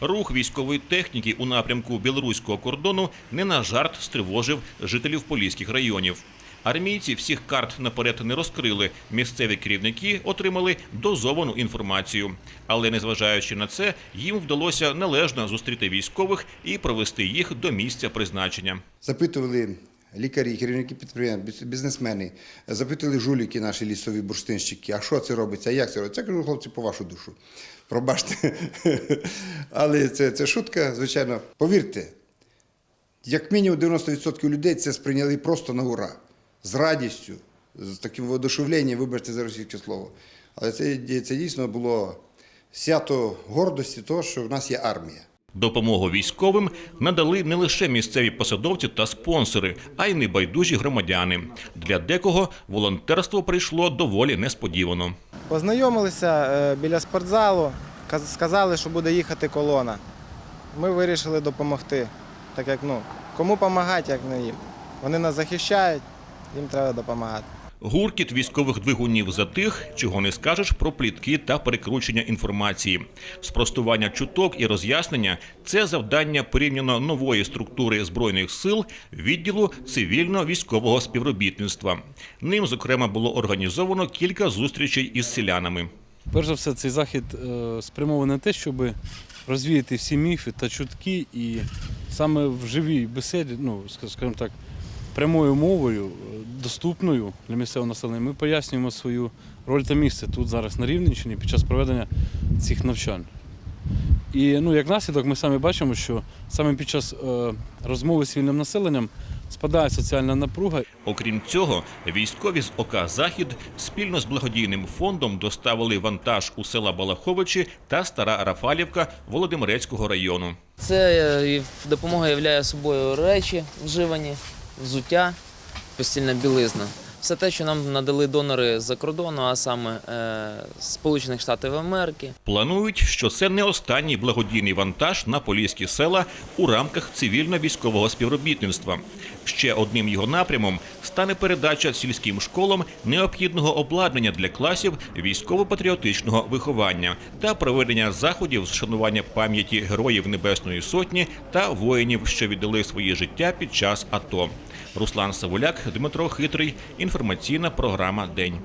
Рух військової техніки у напрямку білоруського кордону не на жарт стривожив жителів поліських районів. Армійці всіх карт наперед не розкрили. Місцеві керівники отримали дозовану інформацію. Але незважаючи на це, їм вдалося належно зустріти військових і провести їх до місця призначення. Запитували лікарі, керівники підприємств, бізнесмени, запитували жуліки наші лісові бурштинщики, а що це робиться, а як це робиться. Я кажу, хлопці, по вашу душу. Пробачте. Але це, це шутка, звичайно. Повірте, як мінімум 90% людей це сприйняли просто на ура. З радістю, з таким воодушевленням, вибачте за російське слово. Але це, це дійсно було свято гордості того, що в нас є армія. Допомогу військовим надали не лише місцеві посадовці та спонсори, а й небайдужі громадяни. Для декого волонтерство прийшло доволі несподівано. Познайомилися е, біля спортзалу, сказали, що буде їхати колона. Ми вирішили допомогти. Так як ну, кому допомагати, як не їм. Вони нас захищають, їм треба допомагати. Гуркіт військових двигунів затих, чого не скажеш про плітки та перекручення інформації. Спростування чуток і роз'яснення це завдання порівняно нової структури збройних сил відділу цивільно-військового співробітництва. Ним, зокрема, було організовано кілька зустрічей із селянами. Перш за все, цей захід е, спрямований на те, щоб розвіяти всі міфи та чутки, і саме в живій бесіді, ну ска- скажімо так, прямою мовою, е, доступною для місцевого населення, ми пояснюємо свою роль та місце тут зараз на Рівненщині під час проведення цих навчань. І ну, як наслідок, ми самі бачимо, що саме під час е, розмови з вільним населенням спадає соціальна напруга Окрім цього, військові з ОК Захід спільно з благодійним фондом доставили вантаж у села Балаховичі та Стара Рафалівка Володимирецького району. Це е, допомога являє собою речі вживані, взуття, постільна білизна. Все те, що нам надали донори з-за кордону, а саме е, Сполучених Штатів Америки. Планують, що це не останній благодійний вантаж на поліські села у рамках цивільно-військового співробітництва. Ще одним його напрямом стане передача сільським школам необхідного обладнання для класів військово-патріотичного виховання та проведення заходів з шанування пам'яті героїв Небесної Сотні та воїнів, що віддали своє життя під час АТО. Руслан Савуляк, Дмитро Хитрий. Інформаційна програма День.